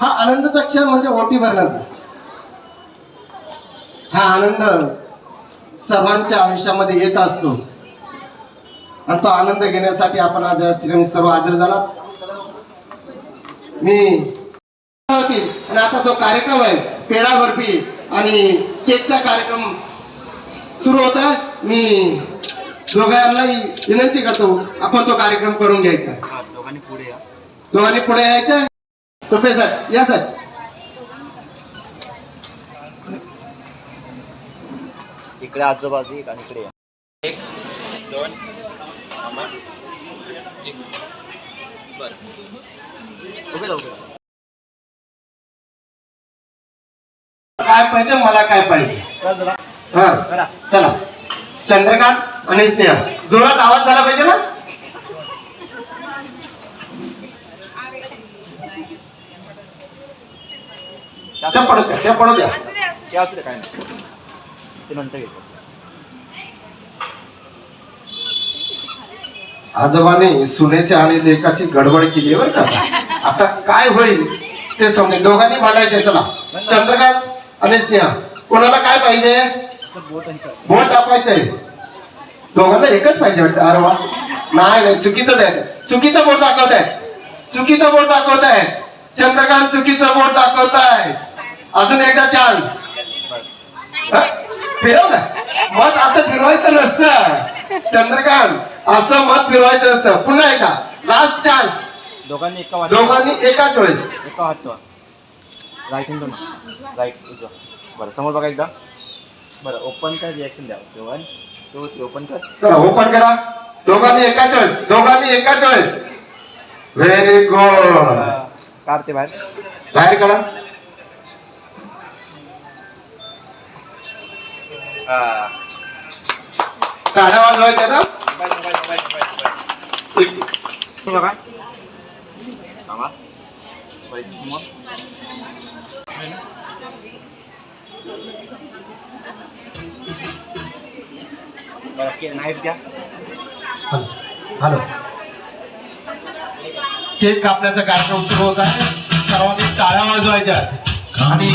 हा आनंदाचा क्षण म्हणजे ओटी भरण्याचा हा आनंद सर्वांच्या आयुष्यामध्ये येत असतो. आणि तो आनंद घेण्यासाठी आपण आज या ठिकाणी सर्व हजर झाला मी होती. आणि आता जो कार्यक्रम आहे पेढा बर्फी. आणि केकचा कार्यक्रम सुरू होत मी दोघांनाही विनंती करतो आपण तो कार्यक्रम करून घ्यायचा. दोघांनी पुढे यायचं टोपे सर या सर इकडे आजूबाजू इकडे या. एक दोन. काय पाहिजे मला काय पाहिजे. हा. चला. चंद्रकांत आणि स्नेहा. जोरात आवाज झाला पाहिजे ना? त्या पडू द्या त्या पडू द्या ते असू दे काय नाही. ते नंतर घ्यायचं आजोबाने सुनेची आणि लेकाची गडबड केली बरं का? आता काय होईल ते समजेल दोघांनी मांडायचे चला. चंद्रकांत आणि स्नेहा कोणाला काय पाहिजे? बोट दाखवायचंय दोघांना एकच पाहिजे वाटतं. अरे वा. नाही नाही चुकीचं द्यायचं चुकीचं बोट दाखवत आहे चुकीचं बोट दाखवत आहे चंद्रकांत चुकीचं बोट दाखवत आहे अजून एकदा चान्स फिरव ना. मत असं फिरवायचं नसतं. चंद्रकांत असं मत फिरवायचं नसतं. पुन्हा एकदा. लास्ट चान्स दोघांनी एका दोघांनी एकाच वेळेस एका हात ठेवा राईट हँड राईट उजवा बरं समोर बघा एकदा. बरं ओपन काय रिॲक्शन द्या. टू थ्री ओपन कर ओपन करा. दोघांनी एकाच वेळेस दोघांनी एकाच वेळेस व्हेरी गुड काढते बाहेर. बाहेर काढा. काढा वाजवायचा ना हे बघा समोर हॅलो. केक कापण्याचा कार्यक्रम सुरू होत आहे. सर्वांनी टाळ्या वाजवायच्या. आणि